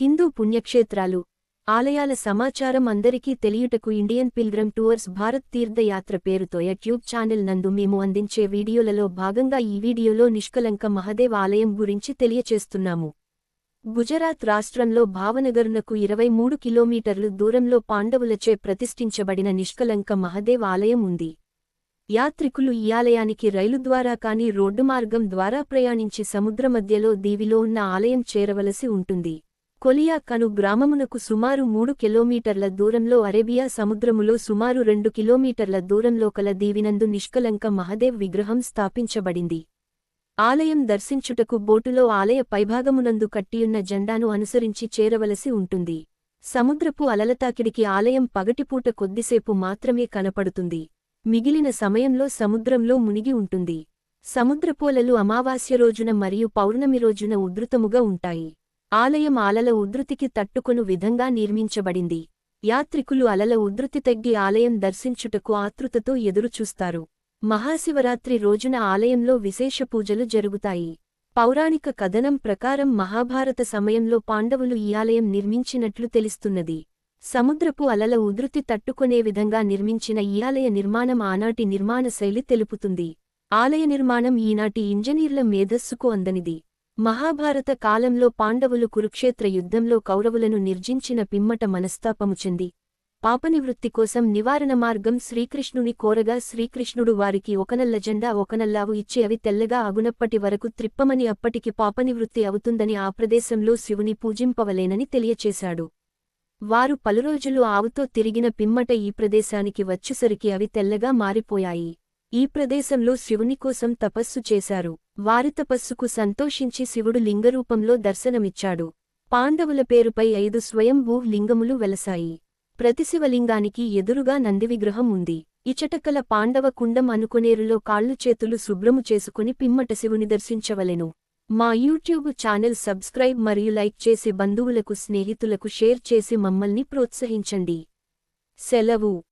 హిందూ పుణ్యక్షేత్రాలు ఆలయాల సమాచారం అందరికీ తెలియుటకు Indian pilgrim tours Bharat Tirthayatra పేరుతో యూట్యూబ్ ఛానల్ నందు మేము అందించే వీడియోలలో భాగంగా ఈ వీడియోలో నిష్కలంక మహదేవ్ ఆలయం గురించి తెలియచేస్తున్నాము. గుజరాత్ రాష్ట్రంలో భావనగర్నకు ఇరవై మూడు కిలోమీటర్లు దూరంలో పాండవులచే ప్రతిష్ఠించబడిన నిష్కలంక మహదేవ్ ఆలయం ఉంది. యాత్రికులు ఈ ఆలయానికి రైలు ద్వారా కాని రోడ్డు మార్గం ద్వారా ప్రయాణించి సముద్ర మధ్యలో దీవిలో ఉన్న ఆలయం చేరవలసి ఉంటుంది. కొలియా కను గ్రామమునకు సుమారు మూడు కిలోమీటర్ల దూరంలో అరేబియా సముద్రములో సుమారు రెండు కిలోమీటర్ల దూరంలో కల దీవినందు నిష్కలంక మహదేవ్ విగ్రహం స్థాపించబడింది. ఆలయం దర్శించుటకు బోటులో ఆలయ పైభాగమునందు కట్టియున్న జెండాను అనుసరించి చేరవలసి ఉంటుంది. సముద్రపు అలలతాకిడికి ఆలయం పగటిపూట కొద్దిసేపు మాత్రమే కనపడుతుంది. మిగిలిన సమయంలో సముద్రంలో మునిగి ఉంటుంది. సముద్రపోలలు అమావాస్య రోజున మరియు పౌర్ణమి రోజున ఉధృతముగా ఉంటాయి. ఆలయం అలల ఉధృతికి తట్టుకొను విధంగా నిర్మించబడింది. యాత్రికులు అలల ఉధృతి తగ్గి ఆలయం దర్శించుటకు ఆతృతతో ఎదురుచూస్తారు. మహాశివరాత్రి రోజున ఆలయంలో విశేష పూజలు జరుగుతాయి. పౌరాణిక కథనం ప్రకారం మహాభారత సమయంలో పాండవులు ఈ ఆలయం నిర్మించినట్లు తెలుస్తున్నది. సముద్రపు అలల ఉధృతి తట్టుకునే విధంగా నిర్మించిన ఈ ఆలయ నిర్మాణం ఆనాటి నిర్మాణ శైలి తెలుపుతుంది. ఆలయ నిర్మాణం ఈనాటి ఇంజనీర్ల మేధస్సుకు అందనిది. మహాభారత కాలంలో పాండవులు కురుక్షేత్ర యుద్ధంలో కౌరవులను నిర్జించిన పిమ్మట మనస్తాపముచెంది పాపనివృత్తి కోసం నివారణ మార్గం శ్రీకృష్ణుని కోరగా శ్రీకృష్ణుడు వారికి ఒకనల్ల జెండా ఒకనల్లావు ఇచ్చి అవి తెల్లగా అగునప్పటి వరకు త్రిప్పమని అప్పటికి పాపనివృత్తి అవుతుందని ఆ ప్రదేశంలో శివుని పూజింపవలేనని తెలియచేశాడు. వారు పలురోజులు ఆవుతో తిరిగిన పిమ్మట ఈ ప్రదేశానికి వచ్చేసరికి అవి తెల్లగా మారిపోయాయి. ఈ ప్రదేశంలో శివుని కోసం తపస్సు చేశారు. వారి తపస్సుకు సంతోషించి శివుడు లింగరూపంలో దర్శనమిచ్చాడు. పాండవుల పేరుపై ఐదు స్వయంభూ లింగములు వెలసాయి. ప్రతి శివలింగానికి ఎదురుగా నందివిగ్రహం ఉంది. ఇచటకల పాండవ కుండం అనుకునేరులో కాళ్ళు చేతులు శుభ్రము చేసుకుని పిమ్మట శివుని దర్శించవలెను. మా యూట్యూబ్ ఛానల్ సబ్స్క్రైబ్ మరియు లైక్ చేసి బంధువులకు స్నేహితులకు షేర్ చేసి మమ్మల్ని ప్రోత్సహించండి. సెలవు.